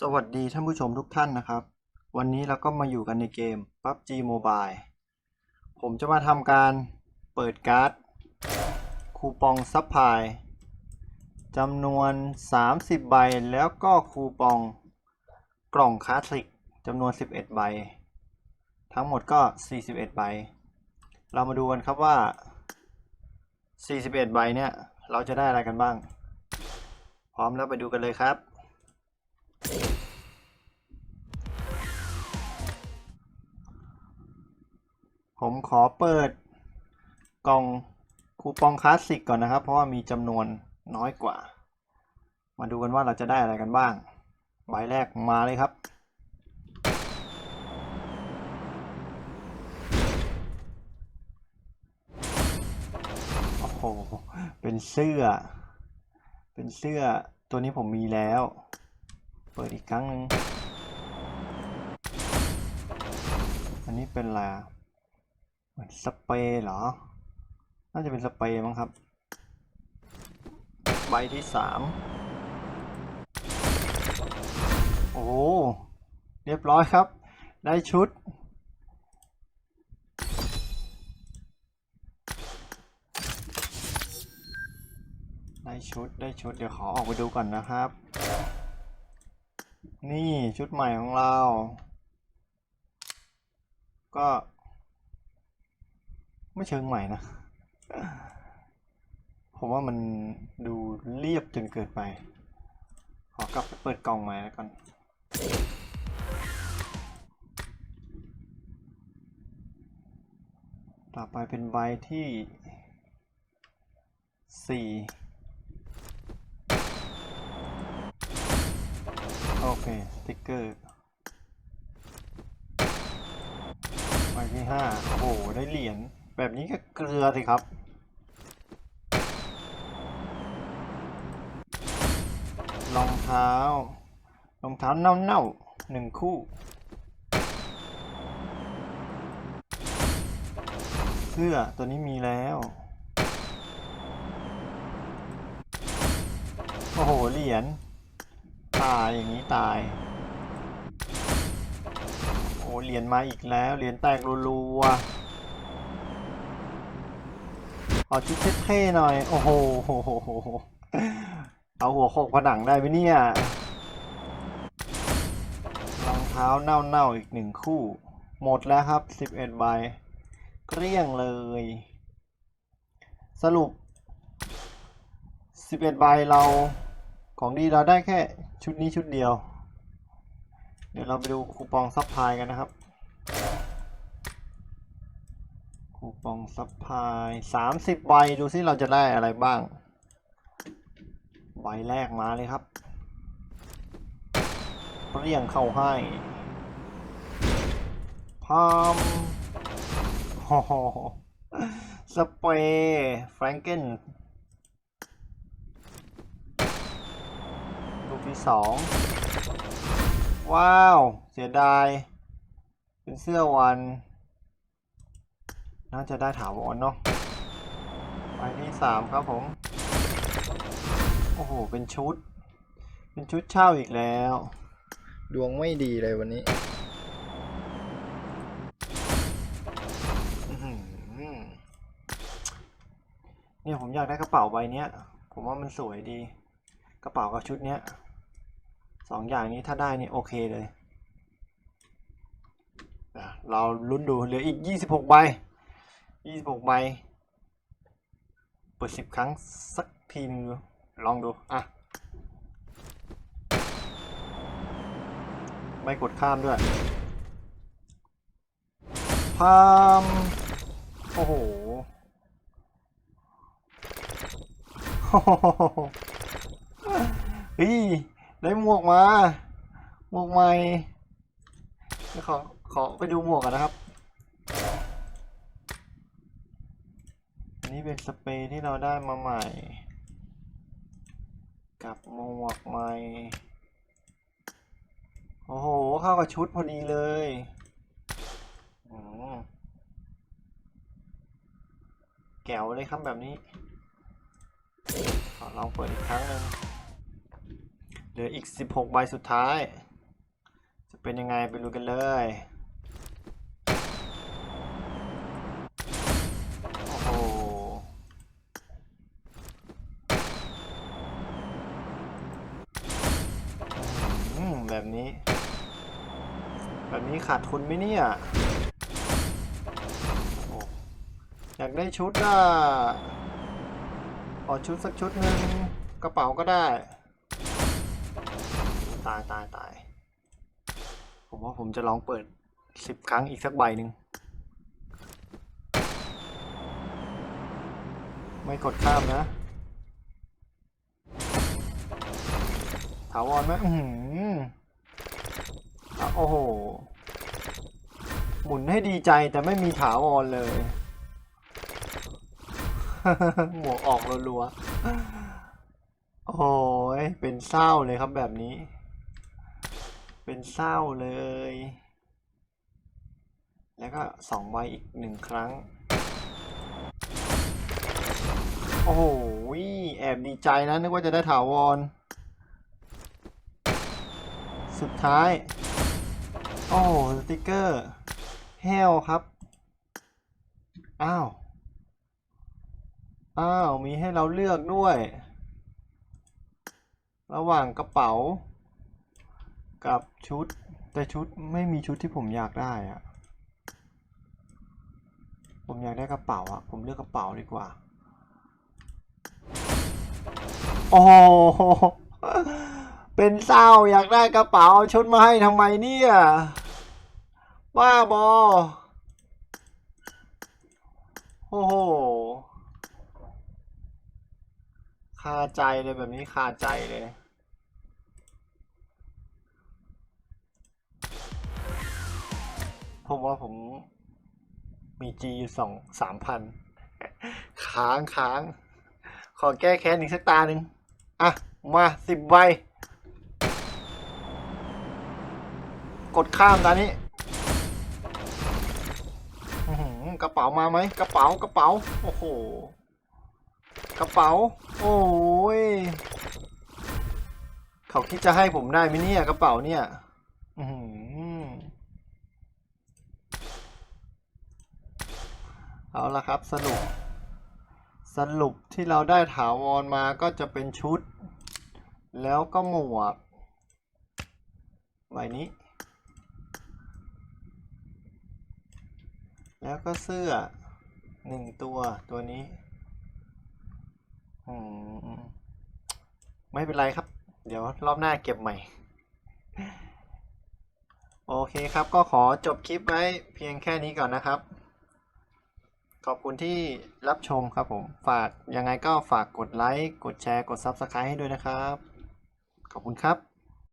สวัสดีท่านผู้ชมทุกท่านนะครับ วันนี้เราก็มาอยู่กันในเกม PUBG Mobile ผมจะมาทำการเปิดการ์ด คูปองซัพพลายจำนวน 30 ใบ แล้วก็คูปองกล่องคลาสสิกจำนวน 11 ใบ ทั้งหมดก็ 41 ใบ เรามาดูกันครับว่า 41 ใบเนี่ย เราจะได้อะไรกันบ้าง พร้อมแล้วไปดูกันเลยครับ ผมขอเปิดกล่องคูปองคลาสสิกก่อนนะครับ เพราะว่ามีจำนวนน้อยกว่า มาดูกันว่าเราจะได้อะไรกันบ้าง ใบแรกมาเลยครับ โอ้โห เป็นเสื้อ เป็นเสื้อตัวนี้ผมมีแล้ว เปิดอีกครั้งหนึ่งอันนี้เป็นอะไรเหมือนสเปรย์เหรอ น่าจะเป็นสเปรย์มั้งครับ ใบที่สามโอ้ เรียบร้อยครับ ได้ชุด ได้ชุด ได้ชุด เดี๋ยวขอออกไปดูก่อนนะครับ นี่ชุดใหม่ของเรา ก็ ไม่เชิงใหม่นะ ผมว่ามันดูเรียบจนเกินไป ขอกลับไปเปิดกล่องใหม่แล้วกันต่อไปเป็นใบที่สี่ โอเคสติ๊กเกอร์ใบที่ห้าโอ้โห ได้เหรียญ แบบนี้ก็เกลือสิครับ รองเท้า รองเท้าเน่าๆหนึ่งคู่เสื้อตัวนี้มีแล้ว โอ้โห เหรียญ ตายอย่างนี้ตาย โอ้เหรียญมาอีกแล้วเหรียญแตกรัวๆเอาชุดเท่ๆหน่อย โอ้โหเอาหัวโขกผนังได้ไหมเนี่ยรองเท้าเน่าๆอีกหนึ่งคู่ หมดแล้วครับ 11ใบเกลี้ยงเลย สรุป 11ใบเรา ของดีเราได้แค่ชุดนี้ชุดเดียว เดี๋ยวเราไปดูคูปองซัพพลายกันนะครับ คูปองซัพพลายสามสิบใบดูซิเราจะได้อะไรบ้าง ใบแรกมาเลยครับเรียงเข้าให้พามโอ้โหสเปรย์แฟรงเกน ลูกที่สองว้าว เสียดาย เป็นเสื้อวัน น่าจะได้ถาวรเนาะใบที่สามครับผม โอ้โห เป็นชุด เป็นชุดเช่าอีกแล้ว ดวงไม่ดีเลยวันนี้อื้อหือเนี่ยผมอยากได้กระเป๋าใบเนี้ย ผมว่ามันสวยดี กระเป๋ากับชุดเนี้ย สองอย่างนี้ถ้าได้นี่โอเคเลย เราลุ้นดูเหลืออีกยี่สิบหกใบยี่สิบหกใบ เปิดสิบครั้งสักทีนึงลองดู อะ ไม่กดข้ามด้วยพามโอ้โห เฮ้ย ได้หมวกมา หมวกใหม่ขอขอไปดูหมวกกันนะครับ อันนี้เป็นสเปรย์ที่เราได้มาใหม่ กับหมวกใหม่ โอ้โห เข้ากับชุดพอดีเลยอืมแก๋วเลยครับแบบนี้ ขอลองเปิดอีกครั้งหนึ่ง เหลืออีก 16 ใบสุดท้าย จะเป็นยังไงไปดูกันเลย โอ้โหแบบนี้ แบบนี้ขาดทุนไหมเนี่ยโอ้อยากได้ชุดอะขอชุดสักชุดหนึ่งกระเป๋าก็ได้ ตายตายตาย ผมว่าผมจะลองเปิดสิบครั้งอีกสักใบหนึ่ง ไม่กดข้ามนะ ถาวรไหมอือหืออะโอ้โห หมุนให้ดีใจแต่ไม่มีถาวรเลย หมวกออกรัวๆโอ้ยเป็นเศร้าเลยครับแบบนี้ เป็นเศร้าเลย แล้วก็สองใบอีกหนึ่งครั้ง โอ้โหแอบดีใจนะ นึกว่าจะได้ถาวร สุดท้าย โอ้สติกเกอร์เฮลครับ อ้าว อ้าว มีให้เราเลือกด้วย ระหว่างกระเป๋า กับชุด แต่ชุดไม่มีชุดที่ผมอยากได้อะผมอยากได้กระเป๋าอะผมเลือกกระเป๋าดีกว่า โอ้เป็นเศร้าอยากได้กระเป๋าชุดมาให้ทำไมเนี่ยว่าบอโอ้โหคาใจเลยแบบนี้คาใจเลย ผมว่าผมมีจีอยู่สองสามพันค้างค้าง ขอแก้แค้นอีกสักตาหนึ่งอะ มาสิบใบ กดข้ามตานี้กระเป๋ามาไหมกระเป๋ากระเป๋า โอ้โห กระเป๋า โอ้ยเขาคิดจะให้ผมได้ไหมเนี่ย กระเป๋าเนี่ย อืหือ เอาละครับสรุป สรุปที่เราได้ถาวรมาก็จะเป็นชุด แล้วก็หมวกใบนี้ แล้วก็เสื้อหนึ่งตัวตัวนี้อืมไม่เป็นไรครับ เดี๋ยวรอบหน้าเก็บใหม่ โอเคครับก็ขอจบคลิปไว้เพียงแค่นี้ก่อนนะครับ ขอบคุณที่รับชมครับผม ฝากยังไงก็ฝากกดไลค์ กดแชร์ กด Subscribe ให้ด้วยนะครับ ขอบคุณครับ